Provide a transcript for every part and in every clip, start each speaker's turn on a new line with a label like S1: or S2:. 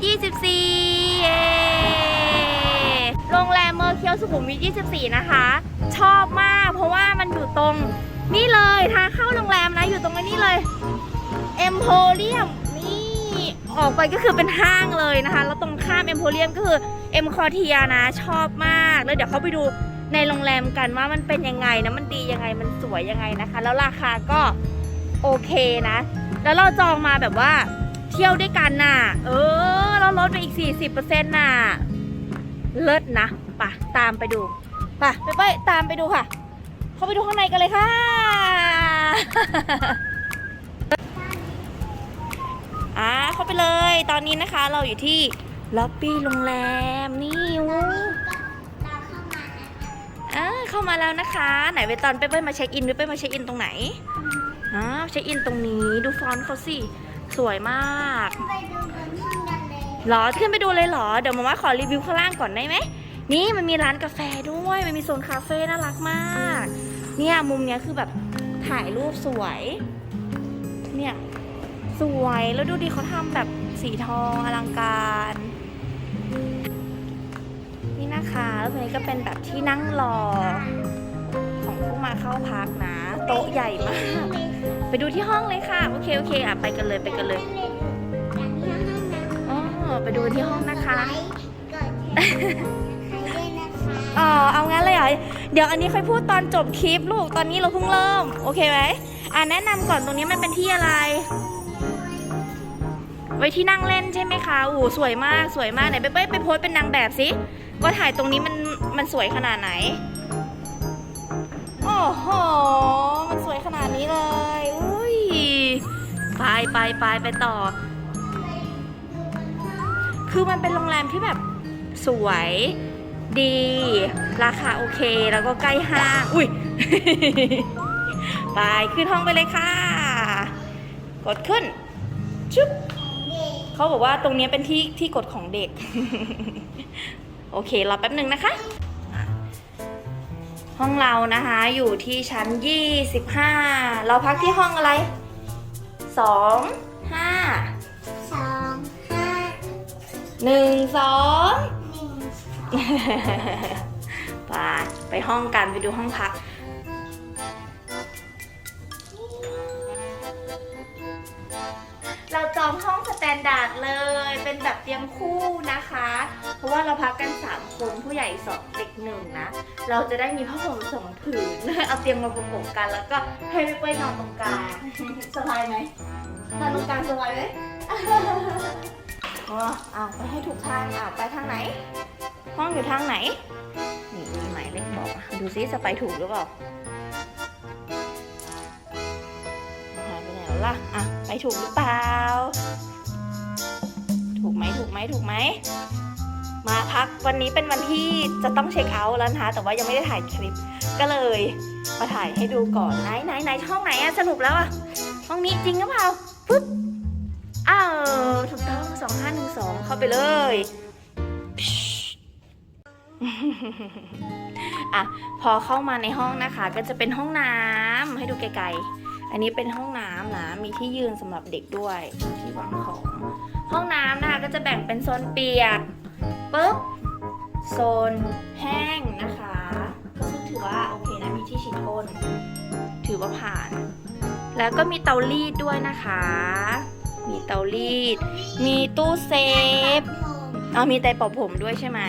S1: ท 24 เย้โรงแรมเมอร์เคียวสุขุมวิท 24 นะคะ ชอบมาก เพราะว่ามันอยู่ตรงนี่เลยทางเข้าโรงแรมนะอยู่ตรงนี้เลยเอ็มโพเรียมนี่ออกไปก็คือเป็นห้างเลยนะคะ แล้วตรงข้ามเอ็มโพเรียมก็คือเอ็มคอเทียนะชอบมาก แล้วเดี๋ยวเขาไปดูในโรงแรมกันว่ามันเป็นยังไงนะมันดียังไงมันสวยยังไงนะคะ แล้วราคาก็โอเคนะ แล้วเราจองมาแบบว่าเที่ยวด้วยกันน่ะ เออเราล ดไปอีก 40%น่ะ เลิศนะปะตามไปดูปะไปไปตามไปดูค่ะ เข้าไปดูข้างในกันเลยค่ะ อ่าเข้าไปเลย ตอนนี้นะคะเราอยู่ที่ล็อบบี้โรงแรมนี่วูอ่าเข้ามาแล้วนะคะ ไหนไปตอนไปไปมาเช็คอินไปไปมาเช็คอินตรงไหนอ่าเช็คอินตรงนี้ดูฟอนต์เขาสิ สวยมาก
S2: ไปดูบน ห้อเลย
S1: หรอขึ้นไปดูเลยเหรอ เดี๋ยวมาม่าขอรีวิวข้างล่างก่อนได้ไหม นี่มันมีร้านกาแฟด้วย มันมีโซนคาเฟ่น่ารักมาก เนี่ยมุมเนี้ยคือแบบถ่ายรูปสวย เนี่ยสวยแล้วดูดิเขาทำแบบสีทองอลังการ นี่นะคะแล้วตรงนี้ก็เป็นแบบที่นั่งรอ ของผู้มาเข้าพักนะ โต๊ะใหญ่มาก ไปดูที่ห้องเลยค่ะ โอเคโอเคอะไปกันเลยไปกันเลย ไปดูที่ห้องนะคะอ๋อเอางั้นเลยเหรอ เดี๋ยวอันนี้ค่อยพูดตอนจบคลิปลูก ตอนนี้เราเพิ่งเริ่ม โอเคไหมอ่าแนะนำก่อนตรงนี้มันเป็นที่อะไร ไว้ที่นั่งเล่นใช่ไหมคะโอ้โหสวยมาก สวยมากไหนไปไปไปโพสเป็นนางแบบสิว่าถ่ายตรงนี้มันมันสวยขนาดไหน โอ้โห มันสวยขนาดนี้เลย อุ้ย ไปไปไปไปต่อ คือมันเป็นโรงแรมที่แบบสวยดี ราคาโอเคแล้วก็ใกล้ห้างอุ้ย ไปขึ้นห้องไปเลยค่ะ กดขึ้นชุบเขาบอกว่าตรงนี้เป็นที่ที่กดของเด็ก โอเครอแป๊บหนึ่งนะคะ ห้องเรานะคะอยู่ที่ชั้น 25 เราพักที่ห้องอะไร 2 หนึ่งสอง
S2: หนึ่ง
S1: ไปไปห้องกันไปดูห้องพัก เราจองห้องสแตนดาร์ดเลย เป็นแบบเตียงคู่นะคะ เพราะว่าเราพักกัน 3 คนผู้ใหญ่สองเด็กหนึ่งนะ เราจะได้มีผ้าห่มสองผืน เอาเตียงมาประกบกัน แล้วก็ให้ไปเป้ยนอนตรงกลางสบายไหมนอนตรงกลางสบายไหม อ๋อเอาไปให้ถูกทางอ่าไปทางไหน ห้องอยู่ทางไหน นี่มีหมายเลขบอกอะดูซิจะไปถูกหรือเปล่าหายไปไหนแล้วล่ะอะไปถูกหรือเปล่า ถูกไหมถูกไหมถูกไหม มาพักวันนี้เป็นวันที่จะต้องเช็คเอาท์แล้วนะคะ แต่ว่ายังไม่ได้ถ่ายคลิป ก็เลยมาถ่ายให้ดูก่อนไหนไหนไหนห้องไหนอะสรุปแล้วอะห้องนี้จริงหรือเปล่าปุ๊บอ้าวถูก ต้องสองห้าหนึ่งสองเข้าไปเลย อะ พอเข้ามาในห้องนะคะ ก็จะเป็นห้องน้ำให้ดูไกลๆ อันนี้เป็นห้องน้ำนะ มีที่ยืนสำหรับเด็กด้วยที่วางของ ห้องน้ำนะคะก็จะแบ่งเป็นโซนเปียกปุ๊บโซนแห้งนะคะซึ่งถือว่าโอเคนะมีที่ฉีดพ่นถือว่าผ่าน แล้วก็มีเตารีดด้วยนะคะ มีเตารีด มีตู้เซฟเอามีไดร์เป่าผมด้วยใช่ไหม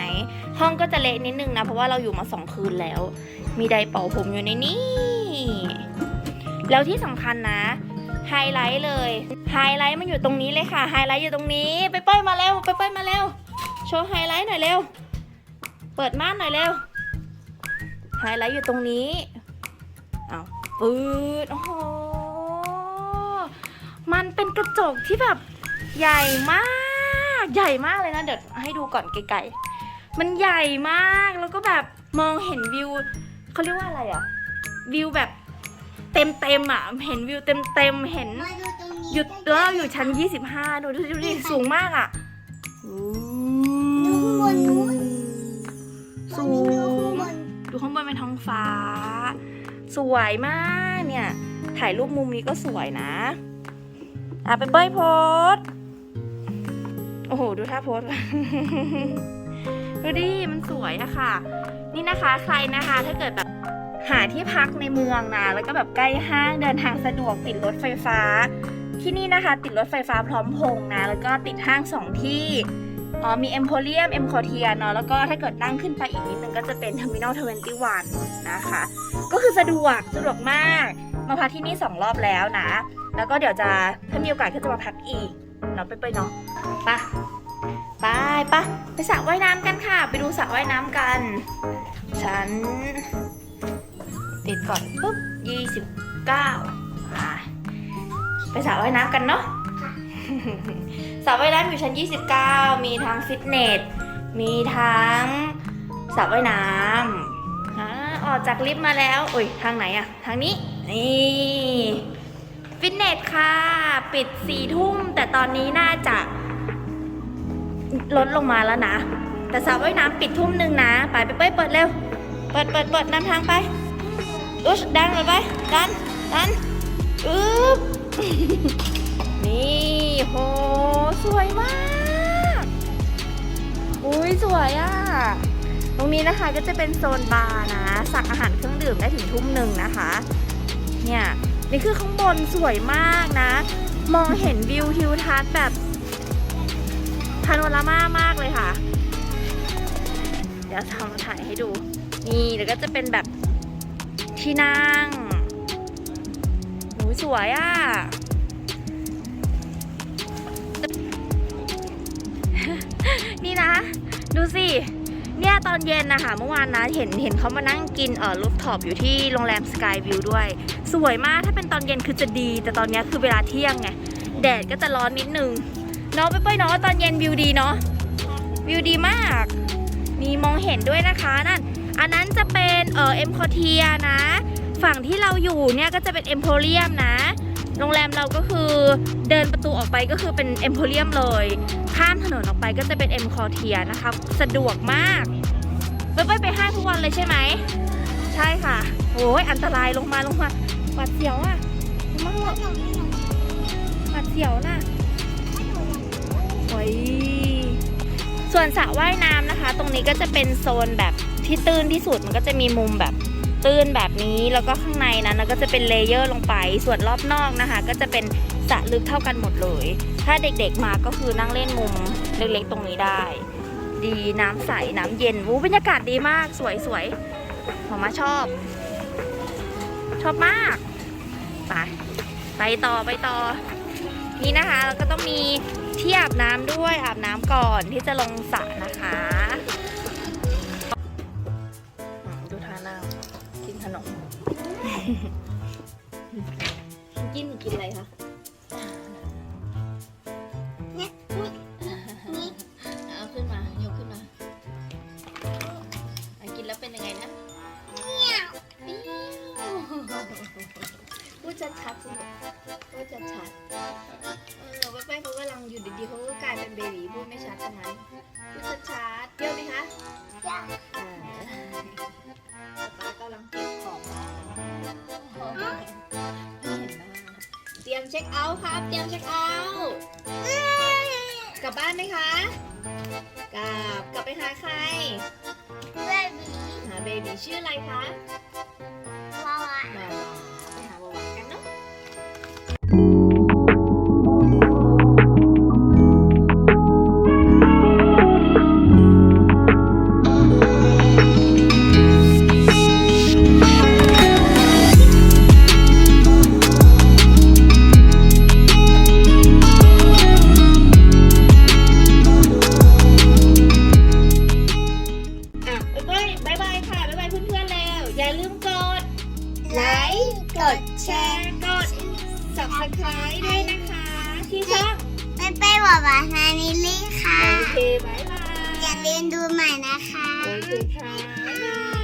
S1: ห้องก็จะเละนิดนึงนะ เพราะว่าเราอยู่มาสองคืนแล้ว มีไดร์เป่าผมอยู่ในนี้ แล้วที่สำคัญนะ ไฮไลท์เลย ไฮไลท์มันอยู่ตรงนี้เลยค่ะ ไฮไลท์อยู่ตรงนี้ ไปเป้ยมาเร็ว ไปเป้ยมาเร็ว โชว์ไฮไลท์หน่อยเร็ว เปิดม่านหน่อยเร็ว ไฮไลท์อยู่ตรงนี้ เอาปืดโอ้โห มันเป็นกระจกที่แบบใหญ่มาก ใหญ่มากเลยนะ เดี๋ยวให้ดูก่อนไกลๆ มันใหญ่มากแล้วก็แบบมองเห็นวิวเขาเรียกว่าอะไรอะวิวแบบเต็มเต็มๆอะเห็นวิวเต็มเต็มๆเห็น
S2: มาดูตรงนี้
S1: หยุดแล้วเราอยู่ชั้น 25 ดูดูดูดิสูงมากอะ
S2: ดูข้างบนนู้น
S1: สูงดูข้างบนเป็นท้องฟ้า สวยมากเนี่ย ถ่ายรูปมุมนี้ก็สวยนะ อะไปเป้ยโพสโอ้โห ดูท่าโพสดูดิ มันสวยอะค่ะ นี่นะคะใครนะคะ ถ้าเกิดแบบหาที่พักในเมืองนะ แล้วก็แบบใกล้ห้างเดินทางสะดวกติดรถไฟฟ้า ที่นี่นะคะ ติดรถไฟฟ้าพร้อมพงนะ แล้วก็ติดห้างสองที่อ๋อมีเอ็มโพเรียมเอ็มคอเทียเนาะแล้วก็ถ้าเกิดนั่งขึ้นไปอีกนิดนึงก็จะเป็นเทอร์มินอลทเวนตี้วันนะคะ ก็คือสะดวกสะดวกมาก มาพักที่นี่สองรอบแล้วนะ แล้วก็เดี๋ยวจะถ้ามีโอกาสก็จะมาพักอีกเนาะไปไปๆเนาะไปะไปปะไปสระว่ายน้ำกันค่ะ ไปดูสระว่ายน้ำกัน ฉัน ติดก่อนปุ๊บยี่สิบเก้าไปสระว่ายน้ำกันเนาะสระว่ายน้ำอยู่ชั้น 29 มีทั้งฟิตเนส มีทั้งสระว่ายน้ำอออกจากลิฟต์มาแล้วโอ้ยทางไหนอะทางนี้ นี่ ฟิตเนสค่ะ ปิดสี่ทุ่ม แต่ตอนนี้น่าจะลดลงมาแล้วนะ แต่สระว่ายน้ำปิดทุ่มหนึ่งนะ ไปไปเปิดเปิดเร็ว เปิดเปิดเปิดนำทางไปอุ๊ชดันเลยไปดันดันอึ๊บนี่โหสวยมากอุ้ยสวยอะ่ะ ตรงนี้นะคะก็จะเป็นโซนบาร์นะ สั่งอาหารเครื่องดื่มได้ถึงทุ่มหนึ่งนะคะ เนี่ยนี่คือข้างบนสวยมากนะ มองเห็นวิวทิวทัศน์แบบพาโนรามามากเลยค่ะ เดี๋ยวทำถ่ายให้ดู นี่แล้วก็จะเป็นแบบที่นั่งโอ้ยสวยอะ่ะนี่นะ ดูสิ เนี่ยตอนเย็นนะคะเมื่อวานนะเห็นเห็นเขามานั่งกินเอ่อรูฟท็อปอยู่ที่โรงแรมสกายวิวด้วย สวยมากถ้าเป็นตอนเย็นคือจะดี แต่ตอนเนี้ยคือเวลาเที่ยงไงแดดก็จะร้อนนิดนึงเนาะไปไปเนาะตอนเย็นวิวดีเนาะวิวดีมาก มีมองเห็นด้วยนะคะนั่นอันนั้นจะเป็นเอ่อเอ็มคอเทียนะ ฝั่งที่เราอยู่เนี่ยก็จะเป็นเอ็มโพเรียมนะ โรงแรมเราก็คือเดินประตูออกไปก็คือเป็นเอ็มโพเรียมเลย ข้ามถนนออกไปก็จะเป็นเอ็มคอเทียนะคะ สะดวกมากไปไปไปห้างทุกวันเลยใช่ไหม ใช่ค่ะโอ้ยอันตรายลงมาลงมาหวาดเสียวอะมาเถอะหวาดเสียวน่ะโอ้ยส่วนสระว่ายน้ำนะคะ ตรงนี้ก็จะเป็นโซนแบบที่ตื้นที่สุดมันก็จะมีมุมแบบ ตื้นแบบนี้แล้วก็ข้างในนั้นนะก็จะเป็นเลเยอร์ลงไป ส่วนรอบนอกนะคะ ก็จะเป็นสระลึกเท่ากันหมดเลย ถ้าเด็กๆมาก็คือนั่งเล่นมุมเล็กๆตรงนี้ได้ ดีน้ำใสน้ำเย็นวูบรรยากาศดีมากสวยสวยหมมาชอบ ชอบมากไปไปต่อไปต่อ นี่นะคะเราก็ต้องมีที่อาบน้ำด้วยอาบน้ำก่อนที่จะลงสระนะคะ กินกินอะไรคะ
S2: เนี่ยนี่
S1: เอาขึ้นมายกขึ้นมาอะกินแล้วเป็นยังไงนะ
S2: เนี่ย
S1: เปรี้ยวพูดชัดๆสิพูดชัดๆเออแป๊บๆเขากำลังอยู่ดีๆเขาก็กลายเป็นเบบีพูดไม่ชัดตรงนั้นพูดชัดๆเปรี้ยวไหมคะ
S2: จ้
S1: ช็คเอาท์ครับ เตรียมเช็คเอาท์กลับบ้านไหมคะ กลับ กลับไปหาใคร
S2: เบบี
S1: หาเบบีชื่ออะไรคะ บอกว่า
S2: ฮานิลี่ค่ะ
S1: โอเคบายบาย
S2: อย่าลืมดูใหม่นะคะ
S1: โอเคค่ะ